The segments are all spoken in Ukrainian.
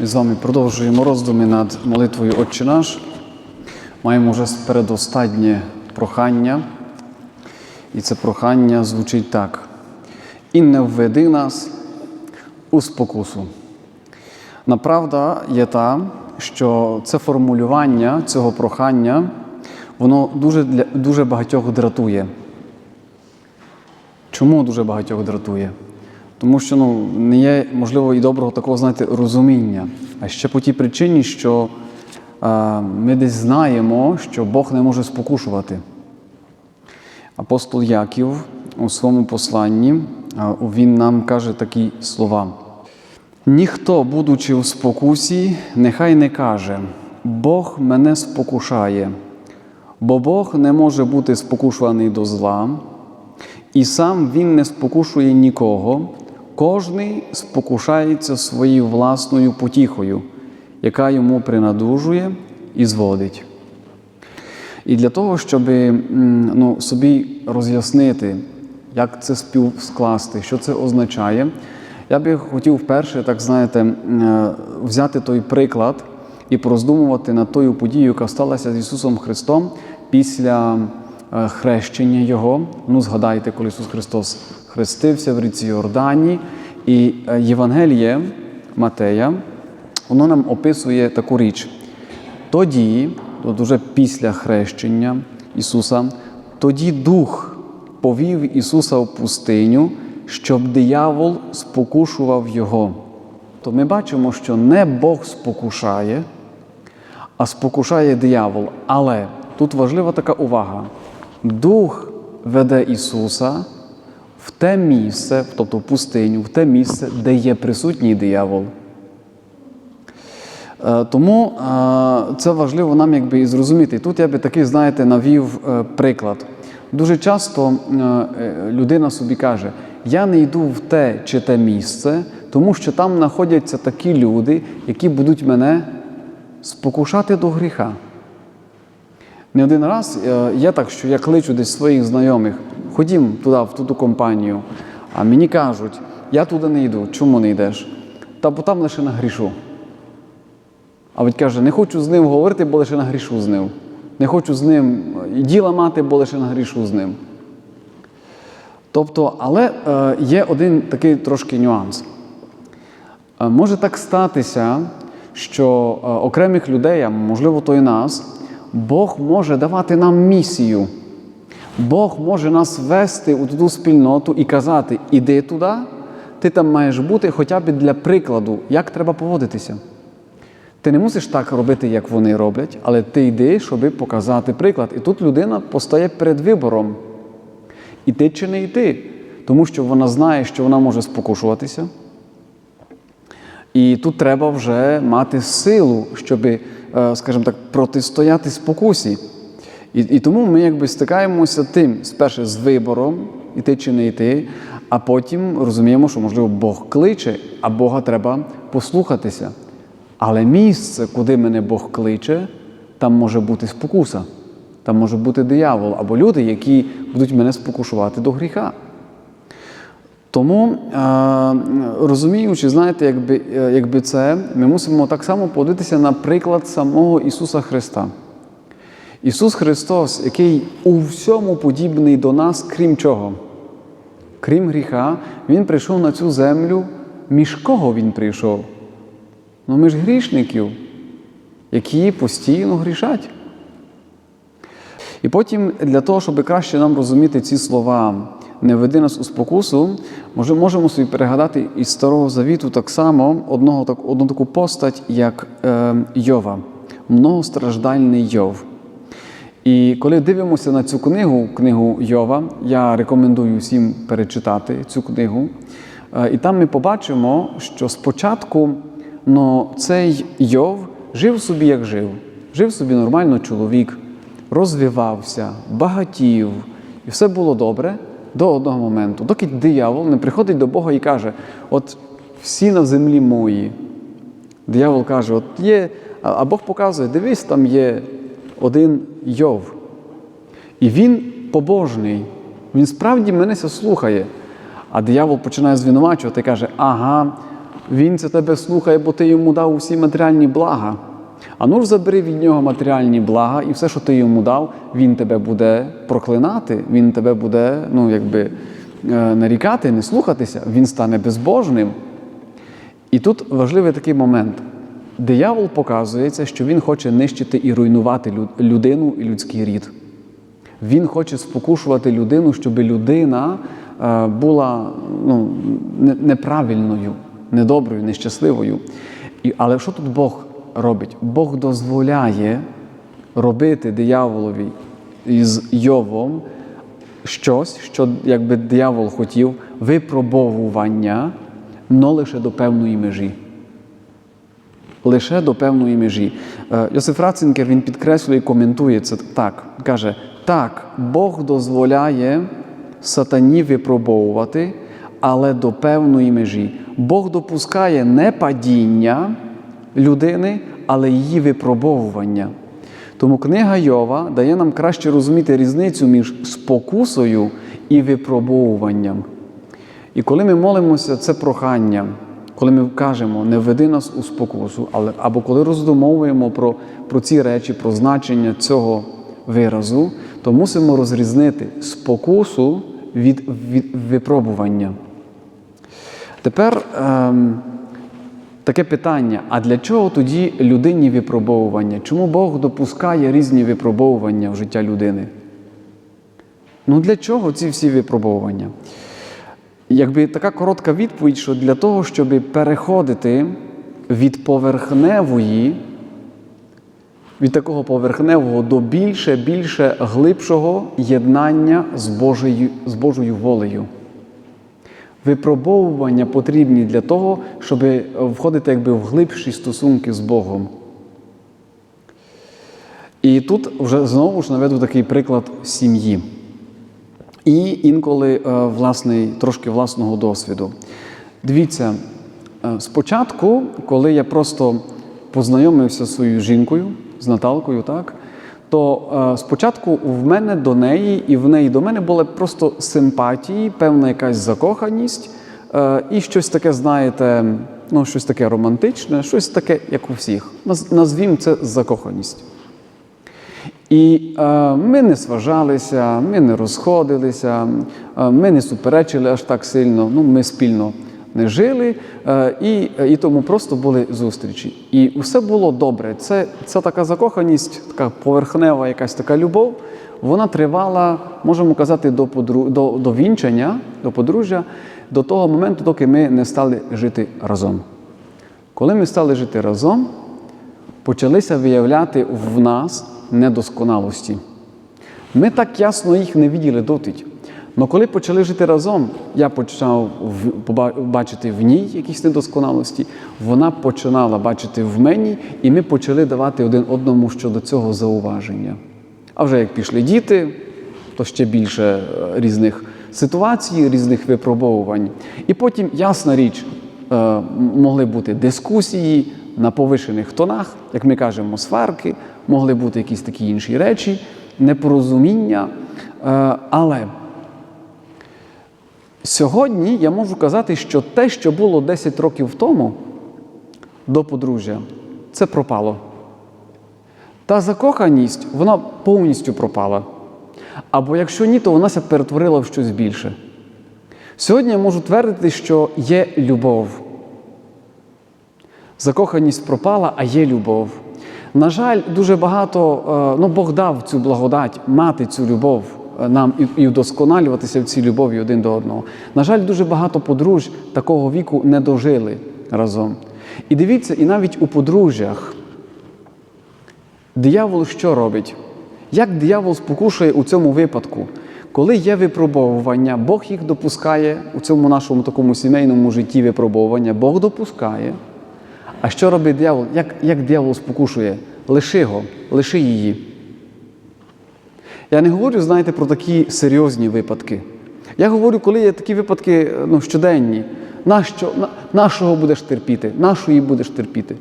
Ми з вами продовжуємо роздуми над молитвою Отче наш. Маємо вже передостатнє прохання. І це прохання звучить так: і не введи нас у спокусу. Направда є та, що це формулювання цього прохання, воно дуже, дуже багатьох дратує. Чому дуже багатьох дратує? Тому що ну, не є, можливо, і доброго такого, знаєте, розуміння. А ще по тій причині, що е, ми десь знаємо, що Бог не може спокушувати. Апостол Яків у своєму посланні е, він нам каже такі слова. Ніхто, будучи в спокусі, нехай не каже, Бог мене спокушає, бо Бог не може бути спокушуваний до зла, і сам Він не спокушує нікого, кожний спокушається своєю власною потіхою, яка йому принадужує і зводить. І для того, щоб ну, собі роз'яснити, як це співскласти, що це означає, я би хотів вперше, так знаєте, взяти той приклад і пороздумувати над тою подією, яка сталася з Ісусом Христом після хрещення Його. Ну, згадайте, коли Ісус Христос хрестився в ріці Йордані, і Євангеліє Матея, воно нам описує таку річ. Тоді, от уже після хрещення Ісуса, тоді Дух повів Ісуса в пустиню, щоб диявол спокушував Його. То ми бачимо, що не Бог спокушає, а спокушає диявол. Але тут важлива така увага. Дух веде Ісуса в те місце, тобто в пустиню, в те місце, де є присутній диявол. Тому це важливо нам якби і зрозуміти. Тут я би такий, знаєте, навів приклад. Дуже часто людина собі каже: я не йду в те чи те місце, тому що там знаходяться такі люди, які будуть мене спокушати до гріха. Не один раз є так, що я кличу десь своїх знайомих, ходім туди, в ту компанію, а мені кажуть, я туди не йду. Чому не йдеш? Та бо там лише нагрішу. А він каже, не хочу з ним говорити, бо лише нагрішу з ним. Не хочу з ним і діла мати, бо лише нагрішу з ним. Тобто, але е, є один такий трошки нюанс. Е, може так статися, що е, окремих людей, а можливо, то і нас, Бог може давати нам місію. Бог може нас вести у ту спільноту і казати, іди туди, ти там маєш бути хоча б для прикладу, як треба поводитися. Ти не мусиш так робити, як вони роблять, але ти йди, щоб показати приклад. І тут людина постає перед вибором. Іти чи не йти, тому що вона знає, що вона може спокушуватися. І тут треба вже мати силу, щоб, скажімо так, протистояти спокусі. І і тому ми якби стикаємося тим, спершу з вибором, іти чи не йти, а потім розуміємо, що, можливо, Бог кличе, а Бога треба послухатися. Але місце, куди мене Бог кличе, там може бути спокуса, там може бути диявол або люди, які будуть мене спокушувати до гріха. Тому, розуміючи, знаєте, якби, якби це, ми мусимо так само подивитися на приклад самого Ісуса Христа. Ісус Христос, який у всьому подібний до нас, крім чого? Крім гріха, Він прийшов на цю землю. Між кого Він прийшов? Ну, ми ж грішників, які постійно грішать. І потім для того, щоб краще нам розуміти ці слова, не веди нас у спокусу, може, можемо собі перегадати із Старого Завіту так само одного, так, одну таку постать, як е, Йова, многостраждальний Йов. І коли дивимося на цю книгу, книгу Йова, я рекомендую всім перечитати цю книгу. Е, і там ми побачимо, що спочатку Но цей Йов жив собі, як жив. Жив собі нормально чоловік, розвивався, багатів, і все було добре до одного моменту, доки диявол не приходить до Бога і каже: От всі на землі мої. Диявол каже, от є, а Бог показує, дивись, там є один Йов. І він побожний, він справді мене слухає. А диявол починає звинувачувати і каже, ага, Він це тебе слухає, бо ти йому дав усі матеріальні блага. А ну ж забери від нього матеріальні блага, і все, що ти йому дав, він тебе буде проклинати, він тебе буде, ну, якби е, нарікати, не слухатися, він стане безбожним. І тут важливий такий момент. Диявол показується, що він хоче нищити і руйнувати людину і людський рід. Він хоче спокушувати людину, щоб людина е, була ну, неправильною, недоброю, нещасливою. Але що тут Бог робить? Бог дозволяє робити дияволові із Йовом щось, що якби диявол хотів, випробовування, но лише до певної межі. Лише до певної межі. Е, Йосиф Рацинкер він підкреслює і коментує це так. Каже: так, Бог дозволяє сатані випробовувати, але до певної межі. Бог допускає не падіння людини, але її випробовування. Тому книга Йова дає нам краще розуміти різницю між спокусою і випробовуванням. І коли ми молимося це прохання, коли ми кажемо не введи нас у спокусу, але, або коли роздумовуємо про, про ці речі, про значення цього виразу, то мусимо розрізнити спокусу від, від випробування. Тепер ем, таке питання: а для чого тоді людині випробовування? Чому Бог допускає різні випробовування в життя людини? Ну для чого ці всі випробовування? Якби така коротка відповідь, що для того, щоб переходити від поверхневої, від такого поверхневого до більше, більше глибшого єднання з Божою, з Божою волею. Випробовування потрібні для того, щоб входити якби в глибші стосунки з Богом. І тут вже знову ж наведу такий приклад сім'ї. І інколи е, власний, трошки власного досвіду. Дивіться, е, спочатку, коли я просто познайомився з своєю жінкою, з Наталкою, так, то е, спочатку в мене до неї і в неї до мене були просто симпатії, певна якась закоханість і щось таке, знаєте, ну, щось таке романтичне, щось таке, як у всіх. Наз- Назвімо це закоханість. І е, ми не сважалися, ми не розходилися, е, ми не суперечили аж так сильно. Ну, ми спільно не жили, е, і, і тому просто були зустрічі. І все було добре. Це, це така закоханість, така поверхнева, якась така любов. Вона тривала, можемо казати, до, подру, до, до вінчання, до подружжя, до того моменту, доки ми не стали жити разом. Коли ми стали жити разом, почалися виявляти в нас недосконалості. Ми так ясно їх не виділи дотить. Але коли почали жити разом, я почав бачити в ній якісь недосконалості, вона починала бачити в мені, і ми почали давати один одному щодо цього зауваження. А вже як пішли діти, то ще більше е, різних ситуацій, різних випробовувань. І потім, ясна річ, е, могли бути дискусії на повишених тонах, як ми кажемо, сварки, могли бути якісь такі інші речі, непорозуміння. Е, Але сьогодні я можу казати, що те, що було 10 років тому до подружжя, це пропало. Та закоханість, вона повністю пропала. Або якщо ні, то вона перетворила в щось більше. Сьогодні я можу твердити, що є любов. Закоханість пропала, а є любов. На жаль, дуже багато, е, ну Бог дав цю благодать мати цю любов е, нам і, вдосконалюватися в цій любові один до одного. На жаль, дуже багато подружжя такого віку не дожили разом. І дивіться, і навіть у подружжях диявол що робить? Як диявол спокушує у цьому випадку? Коли є випробовування, Бог їх допускає у цьому нашому такому сімейному житті випробовування, Бог допускає. А що робить диявол? Як, як диявол спокушує? Лиши його, лиши її. Я не говорю, знаєте, про такі серйозні випадки. Я говорю, коли є такі випадки ну, щоденні. Нащо, на, нашого будеш терпіти? Нашої будеш терпіти?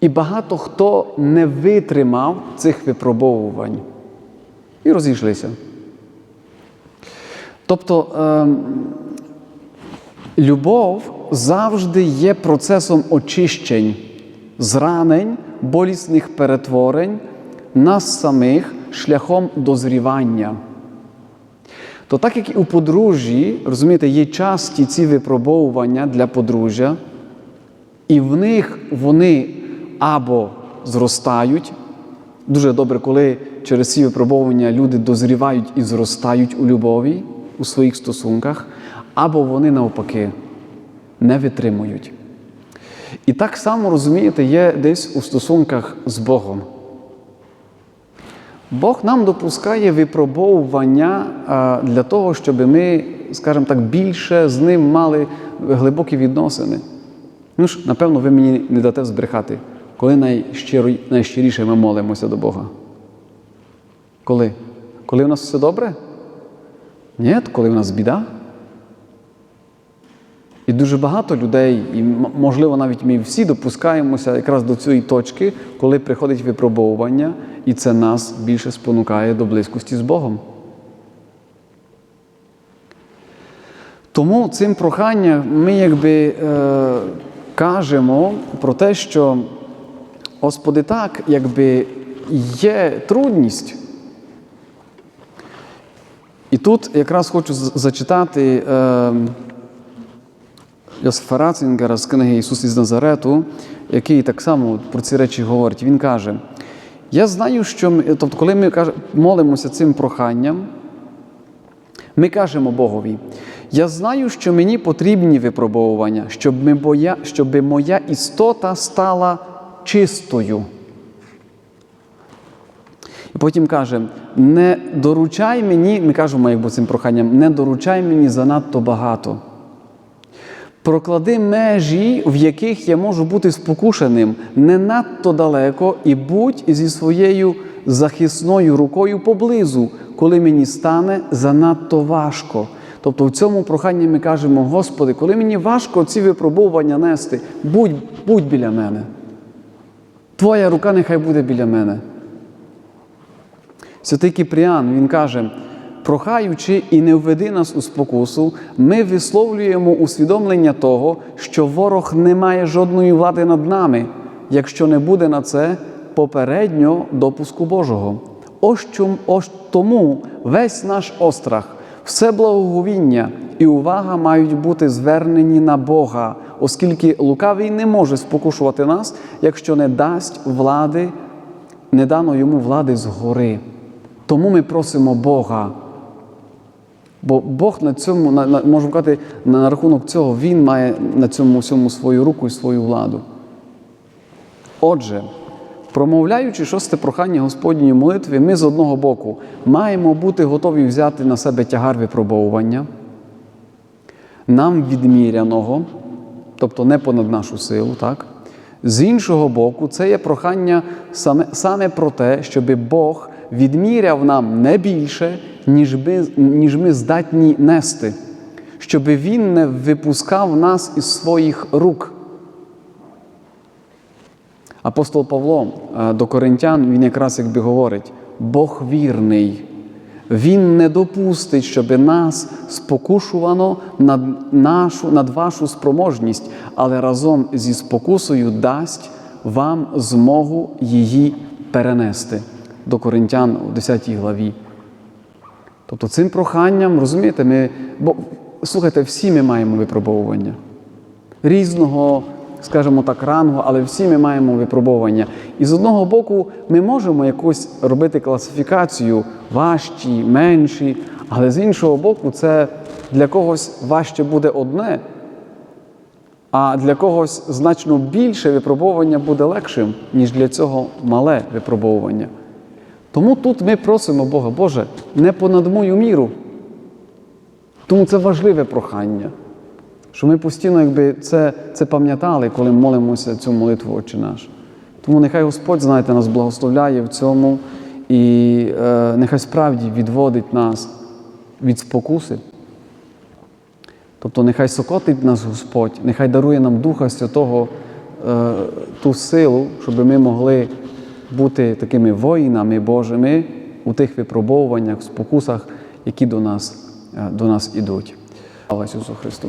І багато хто не витримав цих випробовувань і розійшлися. Тобто ем, любов завжди є процесом очищень, зранень, болісних перетворень нас самих шляхом дозрівання. То так як і у подружжі, розумієте, є часті ці випробовування для подружжя, і в них вони або зростають. Дуже добре, коли через ці випробовування люди дозрівають і зростають у любові у своїх стосунках, або вони навпаки не витримують. І так само, розумієте, є десь у стосунках з Богом. Бог нам допускає випробовування для того, щоб ми, скажімо так, більше з ним мали глибокі відносини. Ну ж, напевно, ви мені не дате збрехати, коли найщиріше ми молимося до Бога. Коли? Коли у нас все добре? Ні, коли у нас біда. І дуже багато людей, і можливо навіть ми всі допускаємося якраз до цієї точки, коли приходить випробовування, і це нас більше спонукає до близькості з Богом. Тому цим проханням ми якби е, кажемо про те, що Господи, так, якби є трудність. І тут якраз хочу зачитати е, Йосифа Ратцингера з книги Ісус із Назарету, який так само про ці речі говорить. Він каже: Я знаю, що ми, тобто, коли ми молимося цим проханням, ми кажемо Богові, я знаю, що мені потрібні випробовування, щоб, ми боя, щоб моя істота стала чистою. І потім каже: не доручай мені, ми кажемо, якби цим проханням, не доручай мені занадто багато. Проклади межі, в яких я можу бути спокушеним, не надто далеко, і будь зі своєю захисною рукою поблизу, коли мені стане занадто важко. Тобто в цьому проханні ми кажемо, Господи, коли мені важко ці випробовування нести, будь, будь біля мене. Твоя рука нехай буде біля мене. Святий Кіпріан, він каже, прохаючи і не введи нас у спокусу, ми висловлюємо усвідомлення того, що ворог не має жодної влади над нами, якщо не буде на це попередньо допуску Божого. Ось, чом, ось тому весь наш острах, все благоговіння і увага мають бути звернені на Бога, оскільки лукавий не може спокушувати нас, якщо не дасть влади, не дано йому влади згори. Тому ми просимо Бога. Бо Бог на цьому, на, на, можемо казати, на, на рахунок цього, Він має на цьому всьому свою руку і свою владу. Отже, промовляючи шосте прохання Господньої молитви, ми з одного боку маємо бути готові взяти на себе тягар випробовування, нам відміряного, тобто не понад нашу силу, так? З іншого боку, це є прохання саме, саме про те, щоб Бог відміряв нам не більше, ніж ми, ніж ми здатні нести, щоб Він не випускав нас із своїх рук. Апостол Павло е, до коринтян він якраз якби говорить: Бог вірний. Він не допустить, щоб нас спокушувано над, нашу, над вашу спроможність, але разом зі спокусою дасть вам змогу її перенести до Коринтян у 10 главі. Тобто цим проханням, розумієте, ми, бо слухайте, всі ми маємо випробовування різного, скажімо так, рангу, але всі ми маємо випробовування. І з одного боку, ми можемо якусь робити класифікацію важчі, менші, але з іншого боку, це для когось важче буде одне, а для когось значно більше випробовування буде легшим, ніж для цього мале випробовування. Тому тут ми просимо Бога, Боже, не понад мою міру. Тому це важливе прохання. Що ми постійно якби, це це пам'ятали, коли молимося цю молитву Отче наш. Тому нехай Господь, знаєте, нас благословляє в цьому і е, нехай справді відводить нас від спокуси. Тобто нехай сокотить нас Господь, нехай дарує нам Духа Святого е, ту силу, щоб ми могли бути такими воїнами Божими у тих випробовуваннях, спокусах, які до нас, е, до нас ідуть. Слава Ісусу Христу!